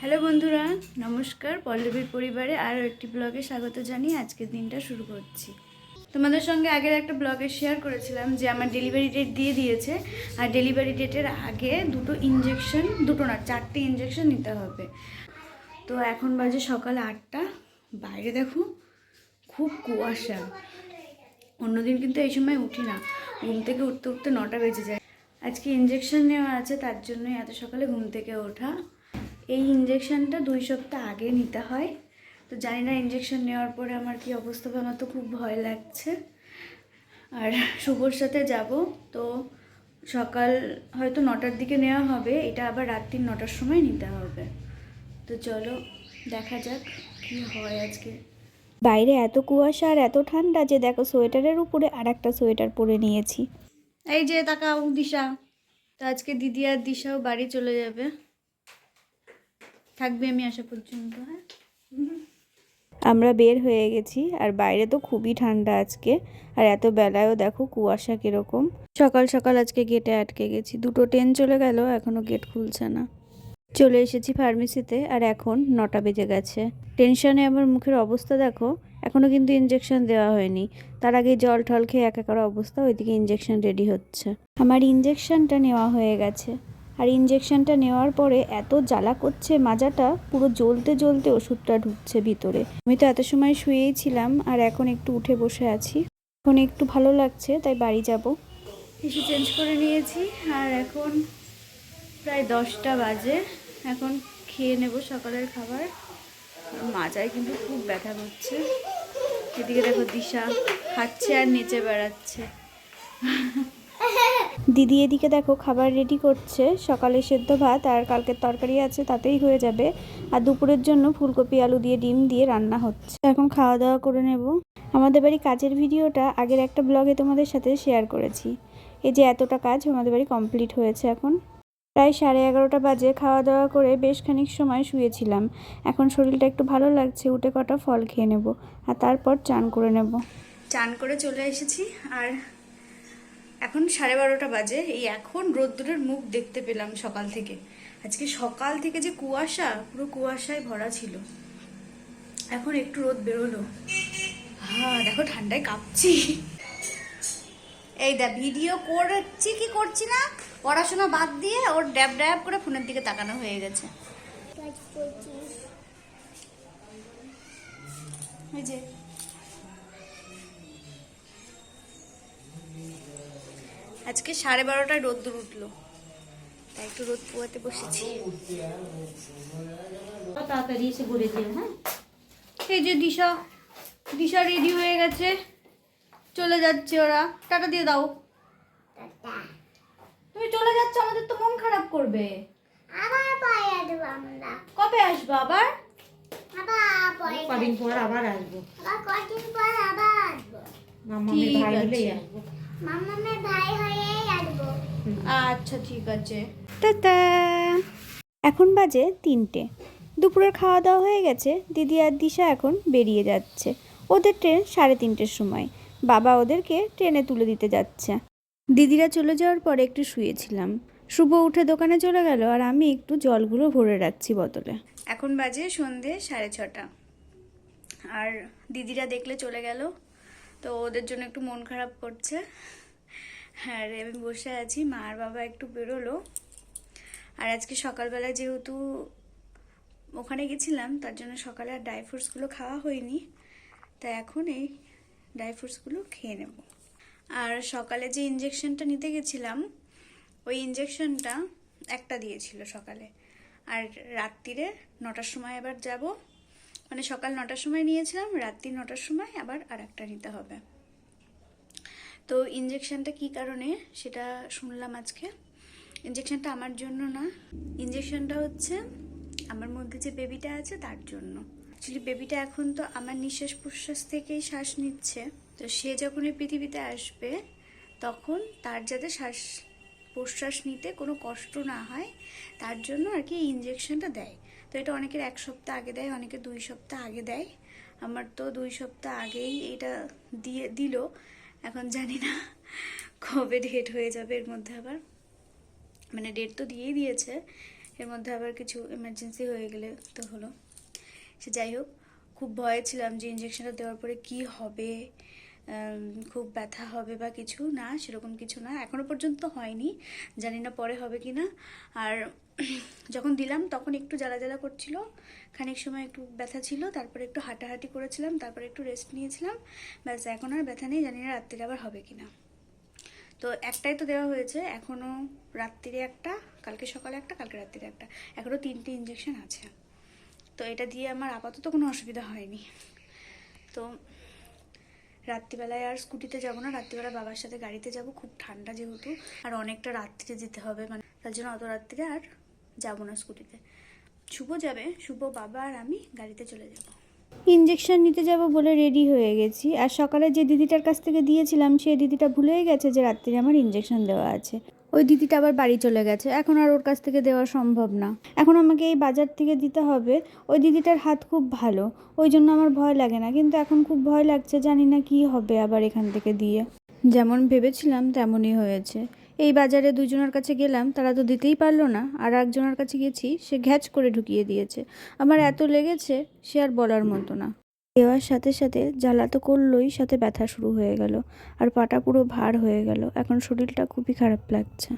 Hello বন্ধুরা, নমস্কার। পল্লবীর পরিবারে আরও একটি ব্লগে স্বাগত জানিয়ে আজকের দিনটা শুরু করছি। তোমাদের সঙ্গে আগের একটা ব্লগে শেয়ার করেছিলাম যে আমার ডেলিভারি ডেট দিয়ে দিয়েছে। আর ডেলিভারি ডেটের আগে দুটো ইঞ্জেকশন দুটো না, চারটে ইঞ্জেকশন নিতে হবে। তো এখন বাজে সকাল আটটা। বাইরে দেখো, খুব কুয়াশা। অন্যদিন কিন্তু এই সময় উঠি না। ঘুম থেকে উঠতে উঠতে নটা বেজে যায়। আজকে ইঞ্জেকশন নেওয়া আছে, তার জন্যই এত সকালে ঘুম থেকে ওঠা। এই ইঞ্জেকশানটা দুই সপ্তাহ আগে নিতে হয়। তো জানি না ইঞ্জেকশন নেওয়ার পরে আমার কি অবস্থা হবে আমার তো, খুব ভয় লাগছে। আর শুভর সাথে যাব, তো সকাল হয়তো নটার দিকে নেওয়া হবে, এটা আবার রাত্রির নটার সময় নিতে হবে। তো চলো, দেখা যাক কি হয় আজকে। বাইরে এত কুয়াশা আর এত ঠান্ডা যে দেখো সোয়েটারের উপরে আর একটা সোয়েটার পরে নিয়েছি। এই যে তাকাও দিশা, তো আজকে দিদি আর দিশাও বাড়ি চলে যাবে। থাকবে আমি আসা পর্যন্ত হ্যাঁ? আমরা বের হয়ে গেছি, আর বাইরে তো খুবই ঠান্ডা আজকে, আর এত বেলায়ও দেখো কুয়াশা কীরকম। সকাল সকাল আজকে গেটে আটকে গেছি, দুটো ট্রেন চলে গেল, এখনও গেট খুলছে না। চলে এসেছি ফার্মেসিতে আর এখন নটা বেজে গেছে। টেনশনে আমার মুখের অবস্থা দেখো, এখনও কিন্তু ইঞ্জেকশন দেওয়া হয়নি। তার আগে জল টল খেয়ে এক একাকার অবস্থা, ওইদিকে ইঞ্জেকশন রেডি হচ্ছে। আমার ইঞ্জেকশনটা নেওয়া হয়ে গেছে। আর ইঞ্জেকশনটা নেওয়ার পরে এত জ্বালা করছে মাজাটা, পুরো জ্বলতে জ্বলতে ওষুধটা ঢুকছে ভিতরে। আমি তো এত সময় শুয়েই ছিলাম আর এখন একটু উঠে বসে আছি। এখন একটু ভালো লাগছে, তাই বাড়ি যাব। কিছু চেঞ্জ করে নিয়েছি আর এখন প্রায় দশটা বাজে। এখন খেয়ে নেব সকালের খাবার। মাজায় কিন্তু খুব ব্যথা করছে। এদিকে দেখো দিশা খাচ্ছে আর নেচে বেড়াচ্ছে। দিদি এদিকে দেখো, খাবার রেডি করছে। সকালে সেদ্ধ ভাত আর কালকের তরকারি আছে, তাতেই হয়ে যাবে। আর দুপুরের জন্য ফুলকপি, আলু দিয়ে ডিম দিয়ে রান্না হচ্ছে। এখন খাওয়া দাওয়া করে নেব। আমাদের বাড়ি কাজের ভিডিওটা আগের একটা ব্লগে তোমাদের সাথে শেয়ার করেছি। এই যে এতটা কাজ আমাদের বাড়ি কমপ্লিট হয়েছে এখন। প্রায় সাড়ে এগারোটা বাজে খাওয়া দাওয়া করে বেশ খানিক সময় শুয়েছিলাম। এখন শরীরটা একটু ভালো লাগছে, উঠে কটা ফল খেয়ে নেব। আর তারপর চান করে নেব। চান করে চলে এসেছি, আর এখন সাড়ে বারোটা বাজে। এই এখন রোদ্দুরের মুখ দেখতে পেলাম সকাল থেকে। আজকে সকাল থেকে যে কুয়াশা পুরো কুয়াশায় ভরা ছিল। এখন একটু রোদ বেরোলো। হ্যাঁ দেখো ঠান্ডায় কাঁপছি। এই দা ভিডিও করছি কি করছি না? পড়াশোনা বাদ দিয়ে ওর ড্যাব ড্যাব করে ফোনের দিকে তাকানো হয়ে গেছে। ওই যে আজকে সাড়ে বারোটায় রোদ্দুর উঠল। তাই একটু রোদ পোয়াতে বসেছি। তাড়াতাড়ি এসে ভরে দিও হ্যাঁ? এই যে দিশা দিশা রেডি হয়ে গেছে। চলে যাচ্ছে ওরা। টাটা দিয়ে দাও। তুমি চলে যাচ্ছ আমাদের তো মন খারাপ করবে। আবার পরে আসব আমরা। কবে আসবে আবার? আবার পরে কদিন পর আবার আসব। আবার কদিন পর আবার আসব। ভাই আসব। মামামের ভাই আসব। আচ্ছা ঠিক আছে। টাটা। এখন বাজে তিনটে। দুপুরের খাওয়া দাওয়া হয়ে গেছে। দিদি আর দিশা এখন বেরিয়ে যাচ্ছে। ওদের ট্রেন সাড়ে তিনটের সময়। বাবা ওদেরকে ট্রেনে তুলে দিতে যাচ্ছে। দিদিরা চলে যাওয়ার পরে একটু শুয়েছিলাম। শুভ উঠে দোকানে চলে গেল আর আমি একটু জলগুলো ভরে রাখছি বোতলে এখন বাজে সন্ধে সাড়ে ছটা। আর দিদিরা দেখলে চলে গেল। তো ওদের জন্য একটু মন খারাপ করছে। আর আমি বসে আছি, মা আর বাবা একটু বেরোলো। আর আজকে সকালবেলা যেহেতু ওখানে গেছিলাম, তার জন্য সকালে আর ড্রাই ফ্রুটসগুলো খাওয়া হয়নি। তাই এখন এই ড্রাই ফ্রুটসগুলো খেয়ে নেব। আর সকালে যে ইঞ্জেকশনটা নিতে গেছিলাম, ওই ইঞ্জেকশনটা একটা দিয়েছিল সকালে। আর রাত্রিরে নটার সময় আবার যাব। মানে সকাল নটার সময় নিয়েছিলাম, রাত্রি নটার সময় আবার আর একটা নিতে হবে। তো ইঞ্জেকশনটা কি কারণে সেটা শুনলাম আজকে। ইঞ্জেকশনটা আমার জন্য না ইঞ্জেকশনটা হচ্ছে আমার মধ্যে যে বেবিটা আছে তার জন্য। অ্যাকচুয়ালি বেবিটা এখন তো আমার নিঃশ্বাস প্রশ্বাস থেকেই শ্বাস নিচ্ছে। তো সে যখন এই পৃথিবীতে আসবে, তখন তার যাতে শ্বাস প্রশ্বাস নিতে কোনো কষ্ট না হয়, তার জন্য আর কি ইঞ্জেকশনটা দেয়। তো এটা অনেকের এক সপ্তাহ আগে দেয়, অনেকে দুই সপ্তাহ আগে দেয়। আমার তো দুই সপ্তাহ আগেই এটা দিয়ে, দিল। এখন জানি না কবে ডেট হয়ে যাবে, এর মধ্যে আবার। মানে ডেট তো দিয়েই দিয়েছে, এর মধ্যে আবার কিছু এমার্জেন্সি হয়ে গেলে তো হলো। সে যাই হোক, খুব ভয়ে ছিলাম যে ইঞ্জেকশনটা দেওয়ার পরে কি হবে খুব ব্যথা হবে বা কিছু, না সেরকম কিছু না, এখনও পর্যন্ত হয়নি। জানি না পরে হবে কি না আর যখন দিলাম, তখন একটু জ্বালা জ্বালা করছিল। খানিক সময় একটু ব্যথা ছিল, তারপরে একটু হাঁটাহাঁটি করেছিলাম, তারপরে একটু রেস্ট নিয়েছিলাম। ব্যাস, এখন আর ব্যথা নেই, জানি না রাত্রিরে আবার হবে কি না তো একটাই তো দেওয়া হয়েছে এখনও রাত্রিরে একটা, কালকে সকালে একটা, কালকে রাত্রিরে একটা। এখনও তিনটে ইঞ্জেকশন আছে। তো এটা দিয়ে আমার আপাতত কোনো অসুবিধা হয়নি। তো রাত্রিবেলায় আর স্কুটিতে যাব না, রাত্রিবেলা বাবার সাথে গাড়িতে যাব, খুব ঠান্ডা যেহেতু, আর অনেকটা রাত্রিতে যেতে হবে মানে তার জন্য অত রাত্রিরে আর যাব না স্কুটিতে। শুভ যাবে, শুভ বাবা আর আমি গাড়িতে চলে যাব। ইঞ্জেকশন নিতে যাব বলে রেডি হয়ে গেছি। আর সকালে যে দিদিটার কাছ থেকে দিয়েছিলাম, সে দিদিটা ভুলেই গেছে যে রাত্রিরে আমার ইঞ্জেকশন দেওয়া আছে। ওই দিদিটা আবার বাড়ি চলে গেছে। এখন আর ওর কাছ থেকে দেওয়া সম্ভব না। এখন আমাকে এই বাজার থেকে দিতে হবে। ওই দিদিটার হাত খুব ভালো। ওই জন্য আমার ভয় লাগে না। কিন্তু এখন খুব ভয় লাগছে, জানি না কি হবে আবার এখান থেকে দিয়ে। যেমন ভেবেছিলাম তেমনই হয়েছে। এই বাজারে দুজনের কাছে গেলাম, তারা তো দিতেই পারল না। আর একজনের কাছে গেছি, সে ঘ্যাচ করে ঢুকিয়ে দিয়েছে। আমার এত লেগেছে, সে আর বলার মতো না। দেওয়ার সাথে সাথে জ্বালা তো করলোই, সাথে ব্যথা শুরু হয়ে গেল। আর পাটা পুরো ভার হয়ে গেল। এখন শরীরটা খুবই খারাপ লাগছে।